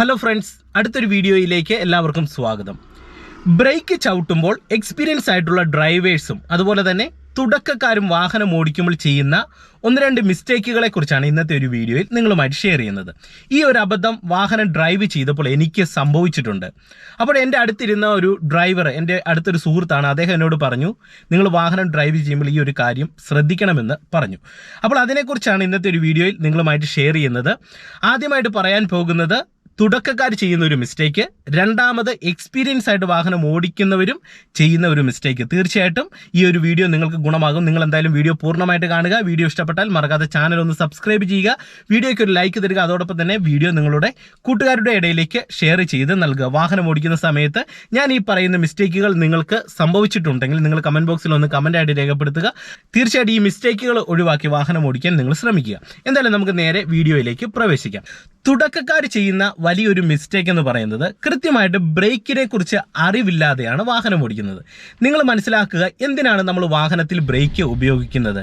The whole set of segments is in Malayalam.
ഹലോ ഫ്രണ്ട്സ് അടുത്തൊരു വീഡിയോയിലേക്ക് എല്ലാവർക്കും സ്വാഗതം. ബ്രേക്ക് ചവിട്ടുമ്പോൾ എക്സ്പീരിയൻസ് ആയിട്ടുള്ള ഡ്രൈവേഴ്സും അതുപോലെ തന്നെ തുടക്കക്കാരും വാഹനം ഓടിക്കുമ്പോൾ ചെയ്യുന്ന ഒന്ന് രണ്ട് മിസ്റ്റേക്കുകളെ കുറിച്ചാണ് ഇന്നത്തെ ഒരു വീഡിയോയിൽ നിങ്ങളുമായിട്ട് ഷെയർ ചെയ്യുന്നത്. ഈ ഒരു അബദ്ധം വാഹനം ഡ്രൈവ് ചെയ്തപ്പോൾ എനിക്ക് സംഭവിച്ചിട്ടുണ്ട്. അപ്പോൾ എന്റെ അടുത്തിരുന്ന ഒരു ഡ്രൈവർ എന്റെ അടുത്തൊരു സുഹൃത്താണ് അദ്ദേഹം എന്നോട് പറഞ്ഞു നിങ്ങൾ വാഹനം ഡ്രൈവ് ചെയ്യുമ്പോൾ ഈ ഒരു കാര്യം ശ്രദ്ധിക്കണമെന്ന് പറഞ്ഞു. അപ്പോൾ അതിനെക്കുറിച്ചാണ് ഇന്നത്തെ ഒരു വീഡിയോയിൽ നിങ്ങളുമായിട്ട് ഷെയർ ചെയ്യുന്നത്. ആദ്യമായിട്ട് പറയാൻ പോകുന്നത് തുടക്കക്കാർ ചെയ്യുന്ന ഒരു മിസ്റ്റേക്ക് രണ്ടാമത് എക്സ്പീരിയൻസ് ആയിട്ട് വാഹനം ഓടിക്കുന്നവരും ചെയ്യുന്ന ഒരു മിസ്റ്റേക്ക് തീർച്ചയായിട്ടും ഈ ഒരു വീഡിയോ നിങ്ങൾക്ക് ഗുണമാകും. നിങ്ങൾ എന്തായാലും വീഡിയോ പൂർണമായിട്ട് കാണുക. വീഡിയോ ഇഷ്ടപ്പെട്ടാൽ മറക്കാതെ ചാനൽ ഒന്ന് സബ്സ്ക്രൈബ് ചെയ്യുക. വീഡിയോയ്ക്ക് ഒരു ലൈക്ക് തരിക. അതോടൊപ്പം തന്നെ വീഡിയോ നിങ്ങളുടെ കൂട്ടുകാരുടെ ഇടയിലേക്ക് ഷെയർ ചെയ്ത് നൽകുക. വാഹനം ഓടിക്കുന്ന സമയത്ത് ഞാൻ ഈ പറയുന്ന മിസ്റ്റേക്കുകൾ നിങ്ങൾക്ക് സംഭവിച്ചിട്ടുണ്ടെങ്കിൽ നിങ്ങൾ കമന്റ് ബോക്സിൽ ഒന്ന് കമന്റ് ആയിട്ട് രേഖപ്പെടുത്തുക. തീർച്ചയായിട്ടും ഈ മിസ്റ്റേക്കുകൾ ഒഴിവാക്കി വാഹനം ഓടിക്കാൻ നിങ്ങൾ ശ്രമിക്കുക. എന്തായാലും നമുക്ക് നേരെ വീഡിയോയിലേക്ക് പ്രവേശിക്കാം. തുടക്കക്കാർ ചെയ്യുന്ന വലിയൊരു മിസ്റ്റേക്ക് എന്ന് പറയുന്നത് കൃത്യമായിട്ട് ബ്രേക്കിനെ കുറിച്ച് അറിവില്ലാതെയാണ് വാഹനം ഓടിക്കുന്നത്. നിങ്ങൾ മനസ്സിലാക്കുക എന്തിനാണ് നമ്മൾ വാഹനത്തിൽ ബ്രേക്ക് ഉപയോഗിക്കുന്നത്?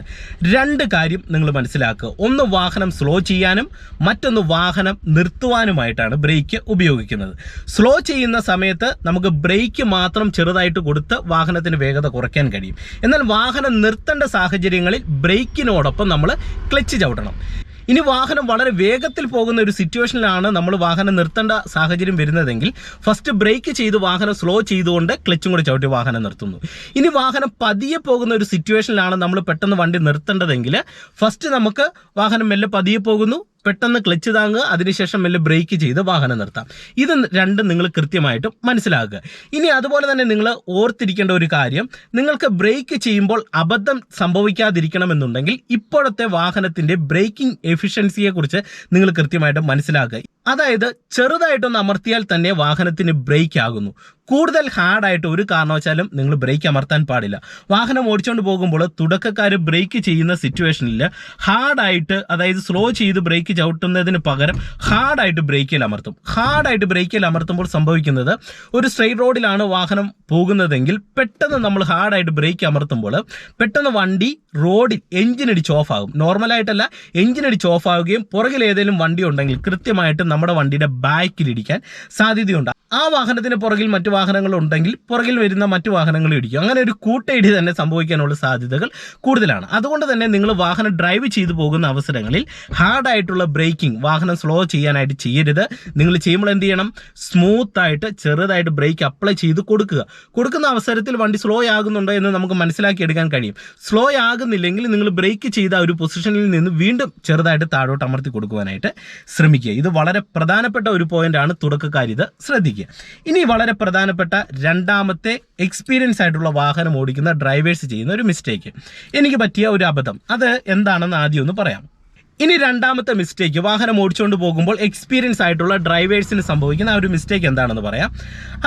രണ്ട് കാര്യം നിങ്ങൾ മനസ്സിലാക്കുക. ഒന്ന് വാഹനം സ്ലോ ചെയ്യാനും മറ്റൊന്ന് വാഹനം നിർത്തുവാനുമായിട്ടാണ് ബ്രേക്ക് ഉപയോഗിക്കുന്നത്. സ്ലോ ചെയ്യുന്ന സമയത്ത് നമുക്ക് ബ്രേക്ക് മാത്രം ചെറുതായിട്ട് കൊടുത്ത് വാഹനത്തിന് വേഗത കുറയ്ക്കാൻ കഴിയും. എന്നാൽ വാഹനം നിർത്തേണ്ട സാഹചര്യങ്ങളിൽ ബ്രേക്കിനോടൊപ്പം നമ്മൾ ക്ലച്ച് ചവിട്ടണം. ഇനി വാഹനം വളരെ വേഗത്തിൽ പോകുന്ന ഒരു സിറ്റുവേഷനിലാണ് നമ്മൾ വാഹനം നിർത്തേണ്ട സാഹചര്യം വരുന്നതെങ്കിൽ ഫസ്റ്റ് ബ്രേക്ക് ചെയ്ത് വാഹനം സ്ലോ ചെയ്തുകൊണ്ട് ക്ലച്ചും കൂടി ചവിട്ടി വാഹനം നിർത്തുന്നു. ഇനി വാഹനം പതിയെ പോകുന്ന ഒരു സിറ്റുവേഷനിലാണ് നമ്മൾ പെട്ടെന്ന് വണ്ടി നിർത്തേണ്ടതെങ്കിൽ ഫസ്റ്റ് നമുക്ക് വാഹനം മെല്ലെ പതിയെ പോകുന്നു. പെട്ടെന്ന് ക്ലച്ച് താങ്ങുക അതിനുശേഷം മെല്ലെ ബ്രേക്ക് ചെയ്ത് വാഹനം നിർത്താം. ഇത് രണ്ടും നിങ്ങൾ കൃത്യമായിട്ടും മനസ്സിലാക്കുക. ഇനി അതുപോലെ തന്നെ നിങ്ങൾ ഓർത്തിരിക്കേണ്ട ഒരു കാര്യം നിങ്ങൾക്ക് ബ്രേക്ക് ചെയ്യുമ്പോൾ അബദ്ധം സംഭവിക്കാതിരിക്കണമെന്നുണ്ടെങ്കിൽ ഇപ്പോഴത്തെ വാഹനത്തിന്റെ ബ്രേക്കിംഗ് എഫിഷ്യൻസിയെ കുറിച്ച് നിങ്ങൾ കൃത്യമായിട്ട് മനസ്സിലാക്കുക. അതായത് ചെറുതായിട്ടൊന്ന് അമർത്തിയാൽ തന്നെ വാഹനത്തിന് ബ്രേക്ക് ആകുന്നു. കൂടുതൽ ഹാർഡായിട്ട് ഒരു കാരണവശാലും നിങ്ങൾ ബ്രേക്ക് അമർത്താൻ പാടില്ല. വാഹനം ഓടിച്ചുകൊണ്ട് പോകുമ്പോൾ തുടക്കക്കാർ ബ്രേക്ക് ചെയ്യുന്ന സിറ്റുവേഷനിൽ ഹാർഡായിട്ട് അതായത് സ്ലോ ചെയ്ത് ബ്രേക്ക് ചവിട്ടുന്നതിന് പകരം ഹാർഡായിട്ട് ബ്രേക്കിൽ അമർത്തും. ഹാർഡായിട്ട് ബ്രേക്കിൽ അമർത്തുമ്പോൾ സംഭവിക്കുന്നത് ഒരു സ്ട്രെയിറ്റ് റോഡിലാണ് വാഹനം പോകുന്നതെങ്കിൽ പെട്ടെന്ന് നമ്മൾ ഹാർഡായിട്ട് ബ്രേക്ക് അമർത്തുമ്പോൾ പെട്ടെന്ന് വണ്ടി റോഡിൽ എഞ്ചിൻ അടിച്ച് ഓഫ് ആകും നോർമലായിട്ടല്ല എഞ്ചിൻ അടിച്ച് ഓഫ് ആവുകയും പുറകിൽ ഏതെങ്കിലും വണ്ടി ഉണ്ടെങ്കിൽ കൃത്യമായിട്ട് നമ്മുടെ വണ്ടിയുടെ ബാക്കിൽ ഇടിക്കാൻ സാധ്യതയുണ്ട്. ആ വാഹനത്തിന് പുറകിൽ മറ്റു വാഹനങ്ങൾ ഉണ്ടെങ്കിൽ പുറകിൽ വരുന്ന മറ്റു വാഹനങ്ങൾ ഇടിക്കും. അങ്ങനെ ഒരു കൂട്ടയിടി തന്നെ സംഭവിക്കാനുള്ള സാധ്യതകൾ കൂടുതലാണ്. അതുകൊണ്ട് തന്നെ നിങ്ങൾ വാഹനം ഡ്രൈവ് ചെയ്തു പോകുന്ന അവസരങ്ങളിൽ ഹാർഡായിട്ടുള്ള ബ്രേക്കിംഗ് വാഹനം സ്ലോ ചെയ്യാനായിട്ട് ചെയ്യരുത്. നിങ്ങൾ ചെയ്യുമ്പോൾ എന്ത് ചെയ്യണം? സ്മൂത്ത് ആയിട്ട് ചെറുതായിട്ട് ബ്രേക്ക് അപ്ലൈ ചെയ്ത് കൊടുക്കുക. കൊടുക്കുന്ന അവസരത്തിൽ വണ്ടി സ്ലോ ആകുന്നുണ്ടോ എന്ന് നമുക്ക് മനസ്സിലാക്കിയെടുക്കാൻ കഴിയും. സ്ലോ ആകുന്നില്ലെങ്കിൽ നിങ്ങൾ ബ്രേക്ക് ചെയ്ത ഒരു പൊസിഷനിൽ നിന്ന് വീണ്ടും ചെറുതായിട്ട് താഴോട്ട് അമർത്തി കൊടുക്കുവാനായിട്ട് ശ്രമിക്കുക. ഇത് വളരെ പ്രധാനപ്പെട്ട ഒരു പോയിന്റാണ് തുടക്കക്കാർ ഇത് ശ്രദ്ധിക്കുക. ഇനി വളരെ പ്രധാനപ്പെട്ട രണ്ടാമത്തെ എക്സ്പീരിയൻസ് ആയിട്ടുള്ള വാഹനം ഓടിക്കുന്ന ഡ്രൈവേഴ്സ് ചെയ്യുന്ന ഒരു മിസ്റ്റേക്ക് എനിക്ക് പറ്റിയ ഒരു അബദ്ധം. അത് എന്താണെന്ന് ആദ്യം ഒന്ന് പറയാം. ഇനി രണ്ടാമത്തെ മിസ്റ്റേക്ക് വാഹനം ഓടിച്ചുകൊണ്ട് പോകുമ്പോൾ എക്സ്പീരിയൻസ് ആയിട്ടുള്ള ഡ്രൈവേഴ്സിന് സംഭവിക്കുന്ന ആ ഒരു മിസ്റ്റേക്ക് എന്താണെന്ന് പറയാം.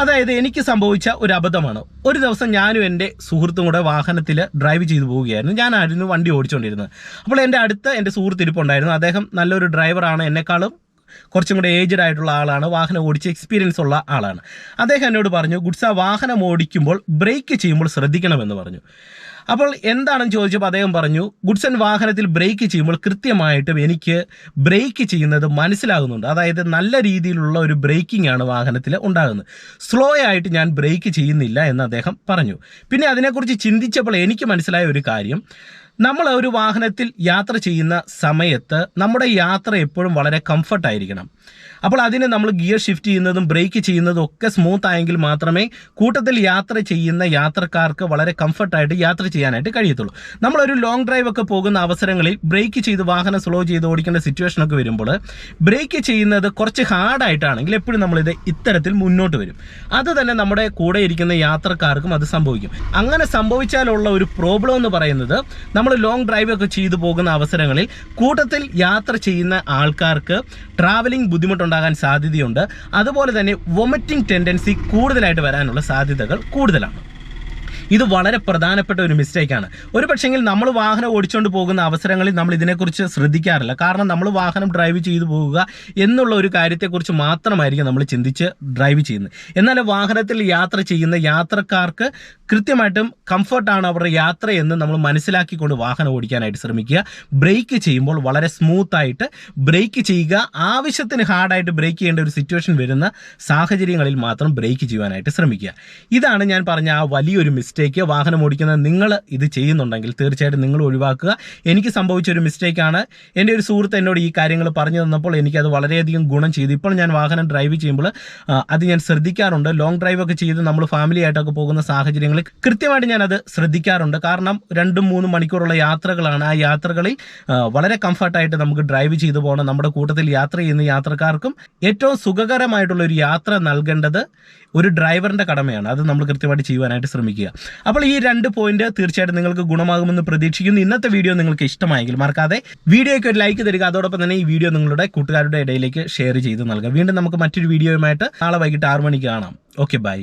അതായത് എനിക്ക് സംഭവിച്ച ഒരു അബദ്ധമാണ്. ഒരു ദിവസം ഞാനും എന്റെ സുഹൃത്തും കൂടെ വാഹനത്തിൽ ഡ്രൈവ് ചെയ്തു പോവുകയായിരുന്നു. ഞാനായിരുന്നു വണ്ടി ഓടിച്ചുകൊണ്ടിരുന്നത്. അപ്പോൾ എന്റെ അടുത്ത് എന്റെ സുഹൃത്ത് ഇരിപ്പുണ്ടായിരുന്നു അദ്ദേഹം നല്ലൊരു ഡ്രൈവറാണ് എന്നെക്കാളും കുറച്ചും കൂടെ ഏജ്ഡ് ആയിട്ടുള്ള ആളാണ് വാഹനം ഓടിച്ച് എക്സ്പീരിയൻസ് ഉള്ള ആളാണ്. അദ്ദേഹം എന്നോട് പറഞ്ഞു ഗുഡ്സ വാഹനം ഓടിക്കുമ്പോൾ ബ്രേക്ക് ചെയ്യുമ്പോൾ ശ്രദ്ധിക്കണമെന്ന് പറഞ്ഞു. അപ്പോൾ എന്താണെന്ന് ചോദിച്ചപ്പോൾ അദ്ദേഹം പറഞ്ഞു ഗുഡ്സൺ വാഹനത്തിൽ ബ്രേക്ക് ചെയ്യുമ്പോൾ കൃത്യമായിട്ടും എനിക്ക് ബ്രേക്ക് ചെയ്യുന്നത് മനസ്സിലാകുന്നുണ്ട്. അതായത് നല്ല രീതിയിലുള്ള ഒരു ബ്രേക്കിംഗ് ആണ് വാഹനത്തിൽ ഉണ്ടാകുന്നത്. സ്ലോ ആയിട്ട് ഞാൻ ബ്രേക്ക് ചെയ്യുന്നില്ല എന്ന് അദ്ദേഹം പറഞ്ഞു. പിന്നെ അതിനെക്കുറിച്ച് ചിന്തിച്ചപ്പോൾ എനിക്ക് മനസ്സിലായ ഒരു കാര്യം നമ്മൾ ഒരു വാഹനത്തിൽ യാത്ര ചെയ്യുന്ന സമയത്ത് നമ്മുടെ യാത്ര എപ്പോഴും വളരെ കംഫർട്ടായിരിക്കണം അപ്പോൾ അതിന് നമ്മൾ ഗിയർ ഷിഫ്റ്റ് ചെയ്യുന്നതും ബ്രേക്ക് ചെയ്യുന്നതും ഒക്കെ സ്മൂത്ത് ആയെങ്കിൽ മാത്രമേ കൂട്ടത്തിൽ യാത്ര ചെയ്യുന്ന യാത്രക്കാർക്ക് വളരെ കംഫർട്ടായിട്ട് യാത്ര ചെയ്യാനായിട്ട് കഴിയത്തുള്ളൂ. നമ്മളൊരു ലോങ് ഡ്രൈവ് ഒക്കെ പോകുന്ന അവസരങ്ങളിൽ ബ്രേക്ക് ചെയ്ത് വാഹനം സ്ലോ ചെയ്ത് ഓടിക്കേണ്ട സിറ്റുവേഷൻ ഒക്കെ വരുമ്പോൾ ബ്രേക്ക് ചെയ്യുന്നത് കുറച്ച് ഹാർഡായിട്ടാണെങ്കിൽ എപ്പോഴും നമ്മളിത് ഇത്തരത്തിൽ മുന്നോട്ട് വരും. അത് തന്നെ നമ്മുടെ കൂടെ ഇരിക്കുന്ന യാത്രക്കാർക്കും അത് സംഭവിക്കും. അങ്ങനെ സംഭവിച്ചാലുള്ള ഒരു പ്രോബ്ലം എന്ന് പറയുന്നത് നമ്മൾ ലോങ് ഡ്രൈവ് ഒക്കെ ചെയ്തു പോകുന്ന അവസരങ്ങളിൽ കൂട്ടത്തിൽ യാത്ര ചെയ്യുന്ന ആൾക്കാർക്ക് ട്രാവലിംഗ് ബുദ്ധിമുട്ടുണ്ടാകാൻ സാധ്യതയുണ്ട്. അതുപോലെ തന്നെ വൊമിറ്റിംഗ് ടെൻഡൻസി കൂടുതലായിട്ട് വരാനുള്ള സാധ്യതകൾ കൂടുതലാണ്. ഇത് വളരെ പ്രധാനപ്പെട്ട ഒരു മിസ്റ്റേക്കാണ് ഒരു പക്ഷേ നമ്മൾ വാഹനം ഓടിച്ചുകൊണ്ട് പോകുന്ന അവസരങ്ങളിൽ നമ്മൾ ഇതിനെക്കുറിച്ച് ശ്രദ്ധിക്കാറില്ല. കാരണം നമ്മൾ വാഹനം ഡ്രൈവ് ചെയ്തു പോകുക എന്നുള്ള ഒരു കാര്യത്തെക്കുറിച്ച് മാത്രമായിരിക്കും നമ്മൾ ചിന്തിച്ച് ഡ്രൈവ് ചെയ്യുന്നത്. എന്നാൽ വാഹനത്തിൽ യാത്ര ചെയ്യുന്ന യാത്രക്കാർക്ക് കൃത്യമായിട്ടും കംഫർട്ടാണ് അവരുടെ യാത്ര എന്ന് നമ്മൾ മനസ്സിലാക്കിക്കൊണ്ട് വാഹനം ഓടിക്കാനായിട്ട് ശ്രമിക്കുക. ബ്രേക്ക് ചെയ്യുമ്പോൾ വളരെ സ്മൂത്ത് ആയിട്ട് ബ്രേക്ക് ചെയ്യുക. ആവശ്യത്തിന് ഹാർഡായിട്ട് ബ്രേക്ക് ചെയ്യേണ്ട ഒരു സിറ്റുവേഷൻ വരുന്ന സാഹചര്യങ്ങളിൽ മാത്രം ബ്രേക്ക് ചെയ്യുവാനായിട്ട് ശ്രമിക്കുക. ഇതാണ് ഞാൻ പറഞ്ഞ ആ വലിയൊരു മിസ്റ്റേക്ക് വാഹനം ഓടിക്കുന്നത് നിങ്ങൾ ഇത് ചെയ്യുന്നുണ്ടെങ്കിൽ തീർച്ചയായിട്ടും നിങ്ങൾ ഒഴിവാക്കുക. എനിക്ക് സംഭവിച്ച ഒരു മിസ്റ്റേക്കാണ്. എന്റെ ഒരു സുഹൃത്ത് എന്നോട് ഈ കാര്യങ്ങൾ പറഞ്ഞു തന്നപ്പോൾ എനിക്കത് വളരെയധികം ഗുണം ചെയ്തു. ഇപ്പോൾ ഞാൻ വാഹനം ഡ്രൈവ് ചെയ്യുമ്പോൾ അത് ഞാൻ ശ്രദ്ധിക്കാറുണ്ട്. ലോങ് ഡ്രൈവ് ഒക്കെ ചെയ്ത് നമ്മൾ ഫാമിലി ആയിട്ടൊക്കെ പോകുന്ന സാഹചര്യങ്ങളിൽ കൃത്യമായിട്ട് ഞാനത് ശ്രദ്ധിക്കാറുണ്ട്. കാരണം രണ്ടും മൂന്നും മണിക്കൂറുള്ള യാത്രകളാണ്. ആ യാത്രകളിൽ വളരെ കംഫർട്ടായിട്ട് നമുക്ക് ഡ്രൈവ് ചെയ്തു പോകണം. നമ്മുടെ കൂട്ടത്തിൽ യാത്ര ചെയ്യുന്ന യാത്രക്കാർക്കും ഏറ്റവും സുഖകരമായിട്ടുള്ള ഒരു യാത്ര നൽകേണ്ടത് ഒരു ഡ്രൈവറിന്റെ കടമയാണ്. അത് നമ്മൾ കൃത്യമായിട്ട് ചെയ്യുവാനായിട്ട് ശ്രമിക്കുക. അപ്പോൾ ഈ രണ്ട് പോയിന്റ് തീർച്ചയായിട്ടും നിങ്ങൾക്ക് ഗുണമാകുമെന്ന് പ്രതീക്ഷിക്കുന്നു. ഇന്നത്തെ വീഡിയോ നിങ്ങൾക്ക് ഇഷ്ടമായെങ്കിൽ മറക്കാതെ വീഡിയോയ്ക്ക് ഒരു ലൈക്ക് തരിക. അതോടൊപ്പം തന്നെ ഈ വീഡിയോ നിങ്ങളുടെ കൂട്ടുകാരുടെ ഇടയിലേക്ക് ഷെയർ ചെയ്ത് നൽകുക. വീണ്ടും നമുക്ക് മറ്റൊരു വീഡിയോയുമായിട്ട് നാളെ വൈകിട്ട് ആറ് മണിക്ക് കാണാം. Okay bye